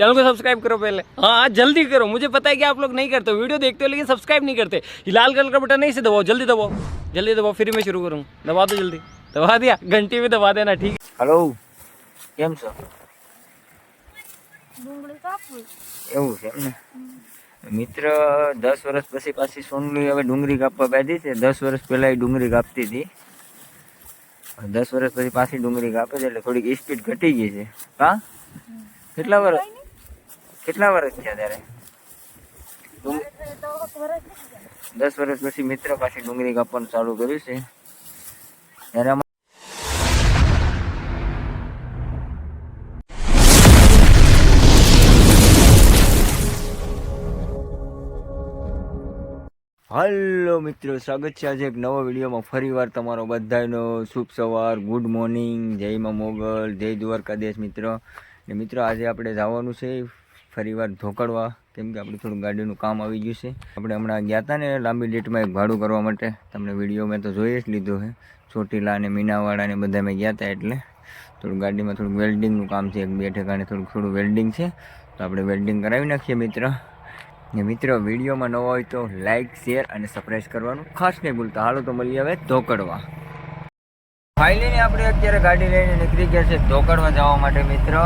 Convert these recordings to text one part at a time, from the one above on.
Channel को subscribe करो पहले हाँ हाँ जल्दी करो मुझे पता है कि आप लोग नहीं करते हो वीडियो देखते हो लेकिन सब्सक्राइब नहीं करते ये लाल कलर का बटन नहीं से दबाओ जल्दी दबाओ जल्दी दबाओ फिर मैं शुरू करूँ दबा दो जल्दी दबा दिया घंटी भी दबा देना ठीक है હલો કેમ છો ડુંગળી કાપવી એવું છે એમ ને મિત્ર દસ વર્ષ પછી પાછી સોનલી હવે ડુંગળી કાપવા બેઠી છે દસ વર્ષ પહેલા એ ડુંગળી કાપતી હતી દસ વર્ષ પછી પાછી ડુંગળી કાપે છે એટલે થોડીક સ્પીડ ઘટી ગઈ છે હા કેટલા વર્ષ કેટલા વર્ષ થયા ત્યારે. દસ વર્ષ પછી મિત્ર પાછી ડુંગળી કાપવાનું ચાલુ કર્યું છે. ત્યારે હલો મિત્રો, સ્વાગત છે આજે એક નવો વિડીયોમાં. ફરીવાર તમારો બધાનો શુભ સવાર, ગુડ મોર્નિંગ, જય માં મોગલ, જય દ્વારકાધીશ મિત્રો. ને મિત્રો, આજે આપણે જવાનું છે ફરીવાર ધોકડવા, કેમ કે આપણે થોડું ગાડીનું કામ આવી ગયું છે. આપણે હમણાં ગયા હતા ને લાંબી ડેટમાં એક ભાડું કરવા માટે. તમને વીડિયો મેં તો જોઈ જ લીધો છે. ચોટીલા અને મીનાવાડા ને બધા મેં ગયા હતા એટલે થોડું ગાડીમાં થોડું વેલ્ડિંગનું કામ છે. એક બે ઠેકાણે થોડું થોડું વેલ્ડિંગ છે. તો આપણે વેલ્ડિંગ કરાવી નાખીએ મિત્ર. ને મિત્ર, વિડીયોમાં નવો હોય તો લાઇક શેર અને સબસ્ક્રાઈબ કરવાનું ખાસ નહીં ભૂલતા. હાલો તો મળીએ હવે ધોકડવા. ફાઇલીને આપણે અત્યારે ગાડી લઈને નીકળી ગયા છે ધોકડવા જવા માટે મિત્ર.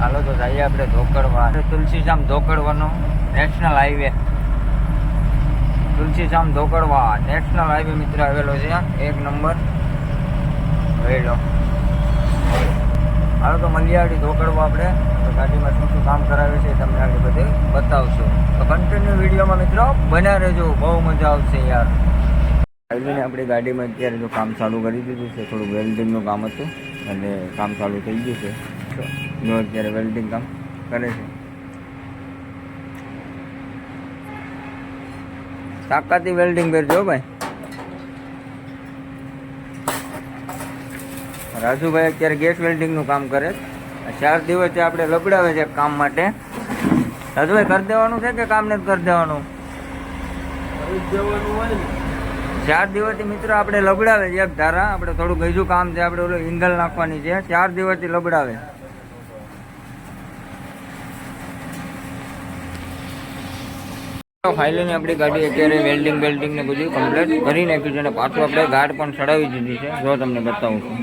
હાલો તો જઈએ આપણે Dhokadva. Tulsidham ધોકડવાનો national highway Tulsidham Dhokadva national highway મિત્ર આવેલો છે. એક નંબર. વેલો હાલો તો મલિયાળી ધોકડવા આપણે. તો ગાડીમાં શું શું કામ કરાવે છે તમને આગળ બધે બતાવશું. તો કન્ટિન્યુ વિડીયોમાં મિત્રો બન્યા રહેજો. બહુ મજા આવશે યાર. હાઈવેને આપણી ગાડીમાં અત્યારે જો કામ ચાલુ કરી દીધું છે. થોડું વેલ્ડિંગનું કામ હતું અને કામ ચાલુ થઈ ગયું છે. જો અત્યારે વેલ્ડિંગ કામ કરે છે. તાકાતી વેલ્ડિંગ કરજો ભાઈ. રાજુભાઈ અત્યારે ગેસ વેલ્ડિંગનું કામ કરે ચાર દિવસથી આપણે લબડાવે છે કામ માટે. રાજુભાઈ કરી દેવાનું છે કે કામ નથી કરી દેવાનું? ચાર દિવસથી મિત્રો આપણે લબડાવે છે એક ધારા. આપણે થોડું ગઈજું કામ છે આપણે ઓલું ઇંગલ નાખવાની છે. ચાર દિવસથી લબડાવે. ફાઇલોની આપણી ગાડી અત્યારે વેલ્ડિંગ વેલ્ડિંગ બધું કમ્પ્લીટ કરી નાખ્યું છે અને પાછું આપણે ગાર્ડ પણ ચડાવી દીધી છે. જો તમને બતાવું છું.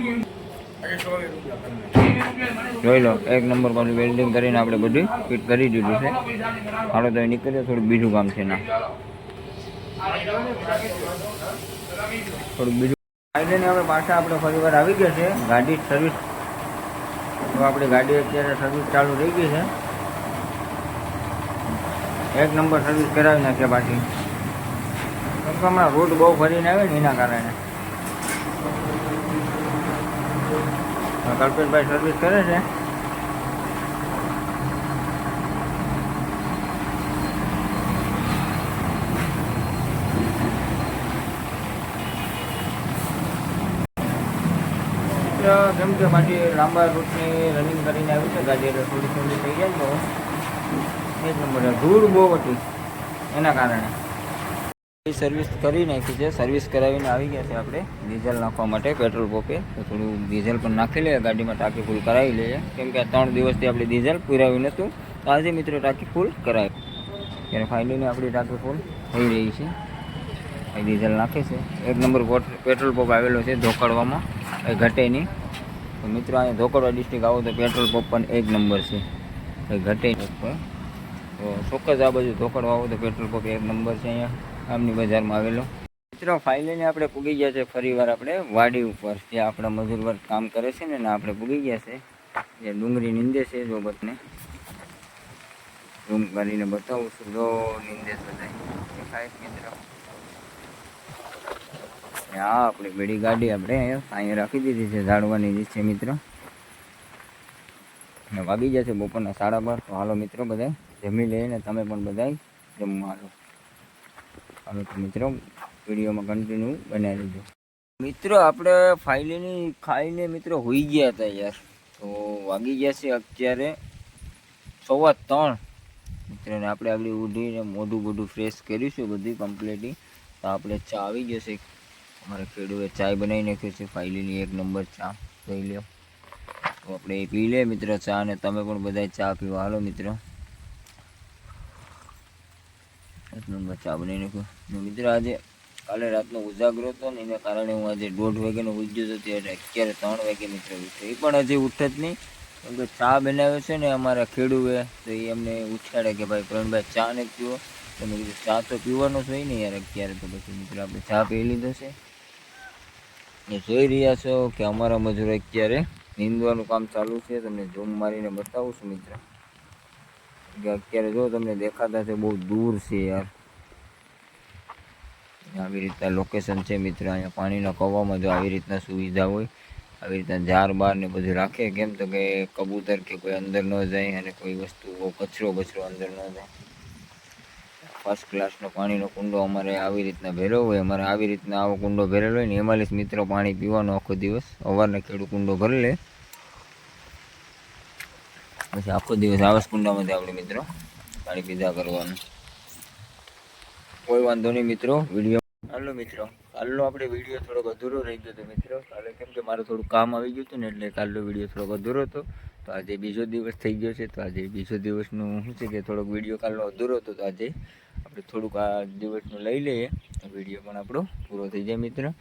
જોઈ લો, એક નંબર પાછું વેલ્ડિંગ કરીને આપણે બધું ફિટ કરી દીધું છે. હાલો તો નીકળીએ થોડું બીજું કામ છે ના. થોડું બીજું. ફાઇનલી આપણે પાછા આપણે ફરી વાર આવી ગયા છે ગાડી સર્વિસ તો આપણી ગાડી અત્યારે સર્વિસ ચાલુ થઈ ગઈ છે. એક નંબર સર્વિસ કરાવી નાખીએ પાછી. કેમ કે હમણાં રોડ બહુ ફરીને આવે ને એના કારણે. કલ્પેશભાઈ સર્વિસ કરે છે. કેમ કે પાછી લાંબા રૂટની રનિંગ કરીને આવ્યું છે ગાડી એટલે થોડી થોડી થઈ જાય તો એક નંબર ધૂળ બહુ હતી. એના કારણે. સર્વિસ કરી નાખી છે સર્વિસ કરાવીને આવી ગયા છે આપણે. ડીઝલ નાખવા માટે પેટ્રોલ પંપે તો થોડું ડીઝલ પણ નાખી લઈએ ગાડીમાં ટાંકી ફૂલ કરાવી લઈએ કેમ કે ત્રણ દિવસથી આપણે ડીઝલ પુરાવ્યું નહોતું તો આજે મિત્રો ટાંકી ફૂલ કરાવી. ત્યારે ફાઇનલી આપણી ટાંકી ફૂલ થઈ રહી છે. એ ડીઝલ નાખે છે. એક નંબર પોટ- પેટ્રોલ પંપ આવેલો છે ધોકડવામાં. એ ઘટે નહીં. તો મિત્રો, અહીંયા ધોકડવા ડિસ્ટ્રિક્ટ આવો તો પેટ્રોલ પંપ પણ એક નંબર છે. એ ઘટે તો ચોક્કસ આ બાજુ ધોકડવા આવો તો પેટ્રોલ પંપ એક નંબર છે અહીંયા. આમની બજારમાં આવેલો. મિત્રો ફાઇનલી આપણે પૂગી ગયા છે ફરીવાર આપણે વાડી ઉપર, જે આપણા મજૂર વર્ગ કામ કરે છે ને આપણે પૂગી ગયા છે. જે ડુંગળી નીંદે છે જો બતને રૂમ કરીને બતાવું છું. જો નીંદે છે બધા દેખાય છે મિત્રો. આ આપણી બેડી ગાડી આપણે અહીંયા રાખી દીધી છે, ઝાડવાની જે છે મિત્રો. વાગી વાગી જશે બપોરના સાડા બાર. તો હાલો મિત્રો બધા જમી લઈને તમે પણ બધા જમવા લો હવે તો મિત્રો, વિડીયોમાં કન્ટિન્યુ બનાવી લીધો મિત્રો, આપણે ફાઇલીની ખાઈને મિત્રો હોઈ ગયા હતા યાર. તો વાગી ગયા છે અત્યારે સવા ત્રણ. મિત્રોને આપણે આગળ ઉઠીને મોઢું બોઢું ફ્રેશ કર્યું છે બધું કમ્પ્લીટલી તો આપણે ચા આવી જશે અમારે ખેડૂએ ચાય બનાવી નાખ્યો છે. ફાઇલીની એક નંબર ચા જોઈ લો તો આપણે પી લે મિત્ર ચા અને તમે પણ બધા ચા પીવા. હાલો મિત્ર. એક નંબર ચા બનાવી નાખ્યો. મિત્ર આજે કાલે રાતનો ઉજાગરો હતો ને એના કારણે હું આજે દોઢ વાગ્યાનો ઉજ્યો હતો, ત્યારે અત્યારે ત્રણ વાગે મિત્ર ઉઠ્યો. એ પણ હજી ઉઠે જ નહીં. કેમ કે ચા બનાવ્યો છે ને અમારા ખેડૂએ, તો એ અમને ઉછાડે કે ભાઈ પ્રવીણભાઈ ચા ને પીવો. તો મેં કીધું, ચા તો પીવાનો છે ને યાર અત્યારે તો પછી મિત્ર આપણે ચા પી લીધો છે. એ જોઈ રહ્યા છો કે અમારા મજૂરો અત્યારે નીંદવાનું કામ ચાલુ છે. તમને ઝૂમ મારીને બતાવું છું મિત્ર. કે અત્યારે જો તમને દેખાતા છે બહુ દૂર છે યાર. આવી રીતના લોકેશન છે મિત્ર, અહીંયા પાણીના કવામાં જો આવી રીતના સુવિધા હોય, આવી રીતના ઝાર બાર ને બધું રાખે, કેમ તો કે કબૂતર કે કોઈ અંદર ન જાય અને કોઈ વસ્તુ કચરો બચરો અંદર ન જાય. ફર્સ્ટ ક્લાસનો પાણીનો કુંડો અમારે આવી રીતના ભરેલો હોય, અમારે આવી રીતના આવો કુંડો ભરેલો હોય ને, એમાં મિત્રો પાણી પીવાનો આખો દિવસ. અવારને ખેડૂત કુંડો ભરી લે પછી આખો દિવસ આવાસ કુંડામાંથી આપણે મિત્રો પાણી પીધા કરવાનું. કોઈ વાંધો નહીં મિત્રો, વીડિયો હાલો મિત્રો. કાલનો આપણે વીડિયો થોડોક અધૂરો રહી ગયો હતો મિત્રો. કાલે કેમ કે મારે થોડું કામ આવી ગયું હતું ને એટલે કાલનો વીડિયો થોડોક અધૂરો હતો. તો આજે બીજો દિવસ થઈ ગયો છે. તો આજે બીજો દિવસનું શું છે કે થોડોક વીડિયો કાલનો અધૂરો હતો તો આજે આપણે થોડુંક આ દિવસનું લઈ લઈએ. વીડિયો પણ આપણો પૂરો થઈ જાય મિત્ર.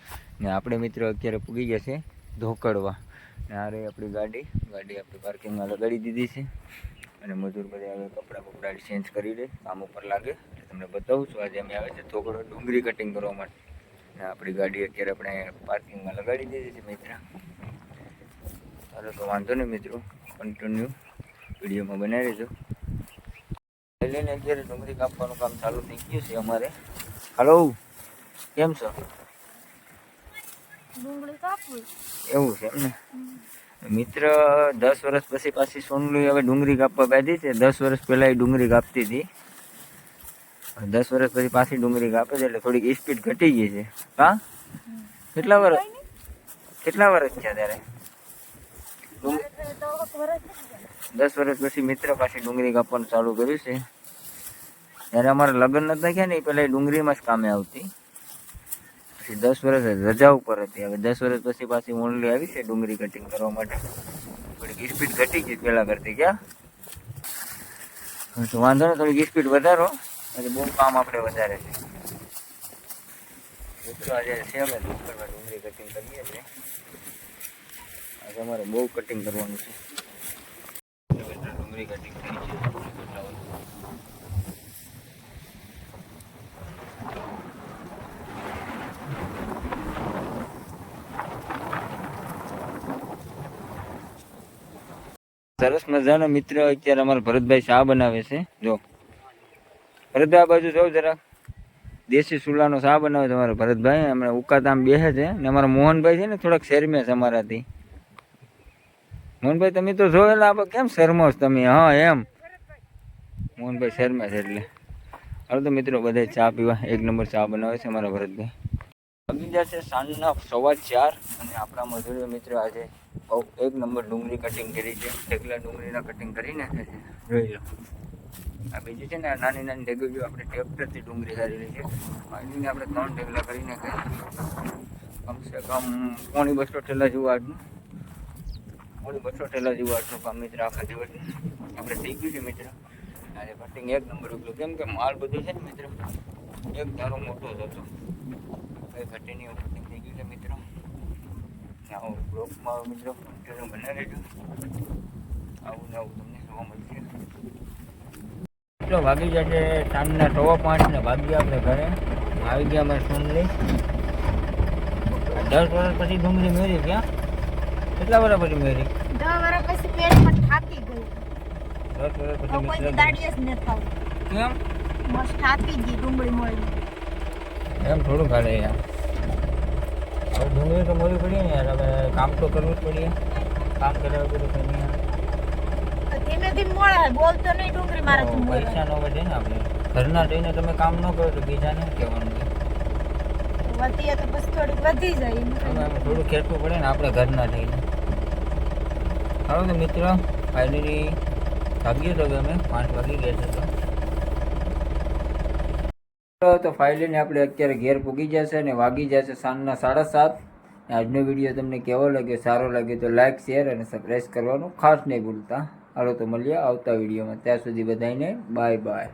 ને આપણે મિત્રો અત્યારે પૂગી ગયા છે ધોકડવા. આ રહી આપણી ગાડી. ગાડી આપણે પાર્કિંગમાં લગાડી દીધી છે. અને મજૂર બધા હવે કપડાં બપડા ચેન્જ કરી દે કામ ઉપર લાગે. એટલે તમને બતાવું છું, આજે અમે આવે છે થોકડો ડુંગળી કટિંગ કરવા માટે. ને આપણી ગાડી અત્યારે આપણે પાર્કિંગમાં લગાડી દીધી છે, મિત્ર. ચાલો તો વાંધો નહીં, મિત્રો. કન્ટિન્યુ વિડીયોમાં બનાવી રહેજો. લઈને અત્યારે ડુંગળી કાપવાનું કામ ચાલુ થઈ ગયું છે અમારે. હલો કેમ છો? ડુંગળી કાપવી. એવું છે એમને? મિત્ર દસ વર્ષ પછી પાછી સોનલી હવે ડુંગળી કાપવા બેઠી છે. દસ વર્ષ પહેલા એ ડુંગળી કાપતી હતી. દસ વર્ષ પછી પાછી ડુંગળી કાપે છે એટલે થોડીક સ્પીડ ઘટી ગઈ છે. હા? કેટલા વર્ષ કેટલા વર્ષ થયા ત્યારે? ગયા. દસ વર્ષ પછી મિત્ર પાછી ડુંગળી કાપવાનું ચાલુ કર્યું છે. ત્યારે અમારા લગ્ન નતા થયા ને એ પહેલાં ડુંગળીમાં જ કામે આવતી. પછી દસ વર્ષ રજા ઉપર હતી. હવે દસ વર્ષ પછી પાછી ઓનલી આવી છે ડુંગળી કટિંગ કરવા માટે. થોડીક સ્પીડ ઘટી ગઈ પહેલાં કરતી. ક્યાં? તો વાંધો નહીં, થોડીક સ્પીડ વધારો. આજે બહુ કામ આપણે વધારે છે. મિત્રો આજે છે અમે ડુંગળી કટિંગ કરીએ છીએ. અમારે બહુ કટિંગ કરવાનું છે. ડુંગળી કટિંગ થઈ છે. સરસ મજાનો મિત્ર અત્યારે અમારા ભરતભાઈ શાહ બનાવે છે? જો. ભરતભાઈ, આ બાજુ જોઉં જરા દેશી સુલાનો શાહ બનાવે છે અમારા ભરતભાઈ? હમણાં ઉકાતામ બેસે છે. ને અમારા મોહનભાઈ છે ને થોડાક શેરમે છે અમારાથી. મોહનભાઈ, તમે તો જોયેલા આપણે કેમ શરમો છો તમે? હા, એમ. મોહનભાઈ શર્મા છે એટલે. હાલો તો મિત્રો બધા ચા પીવા. એક નંબર ચા બનાવે છે અમારા ભરતભાઈ. વાગી છે સાંજના સવા ચાર અને આપણા મજૂરીઓ મિત્રો આજે એક નંબર ડુંગળી કટિંગ કરી છે. ઢેકલા ડુંગળીના કટિંગ કરીને જોઈ લો. આ બીજી છે ને, આ નાની નાની ઢેગલીઓ આપણે ટ્રેક્ટરથી ડુંગળી કાઢેલી છે. અહીંની આપણે ત્રણ ઢેગલા કરી નાખ્યા કમસે કમ પોણી બસો ઠેલા જેવું આજનું પોણી બસો ઠેલા જેવું આજનું કામ મિત્ર આખા દિવસનું. આપણે થઈ ગયું છે મિત્ર. આજે કટિંગ એક નંબર ઉગલું કેમ કે માલ બધો છે ને મિત્ર, એક ધારો મોટો જ હતો. ઉપર કટિંગ થઈ ગયું છે મિત્રો. આવો બ્લોકમાં મિત્રો કન્ટિન્યુ બનાવી રહેજો આવું ને આવું તમને જોવા મળશે. મિત્રો વાગી ગયા છે સાંજના સવા પાંચ ને વાગી આપણે ઘરે. આવી ગયા અમે સોનલી દસ વર્ષ પછી ડુંગળી મેળી ક્યાં કેટલા વર્ષ પછી મેળી? દસ વર્ષ પછી પેટમાં થાકી ગયું. દસ વર્ષ પછી કોઈ મિત્ર જ નથી આવતું કેમ? મસ્ત થાકી ગઈ ડુંગળી મળી એમ થોડું ખાડે યાર હવે ડુંગળી તો મોડી પડીએ ને યાર. હવે કામ તો કરવું જ પડીએ કામ કર્યા વગર તો કંઈ ધીમે ધીમે મળે. બોલતો નહીં ડુંગળી મારા તું પૈસા નો વધે ને આપણે. ઘરના જઈને તમે કામ ન કરો તો બીજાને કહેવાનું વધીએ તો બસ થોડીક વધી જાય થોડું ખેડવું પડે ને આપણે ઘરના થઈને હવે તો મિત્ર ફાઇનલી ભાગીએ તો અમે. પાંચ વાગી ગયા છે તો. તો ફાઇનલી આપણે અત્યારે ઘેર પૂગી જશે અને વાગી જશે સાંજના સાડા સાત. આજનો વીડિયો તમને કેવો લાગ્યો, સારો લાગ્યો તો લાઇક શેર અને સબસ્ક્રાઈબ કરવાનું ખાસ નહીં ભૂલતા. હાલો તો મળીએ આવતા વિડીયોમાં. ત્યાં સુધી બધાને બાય બાય.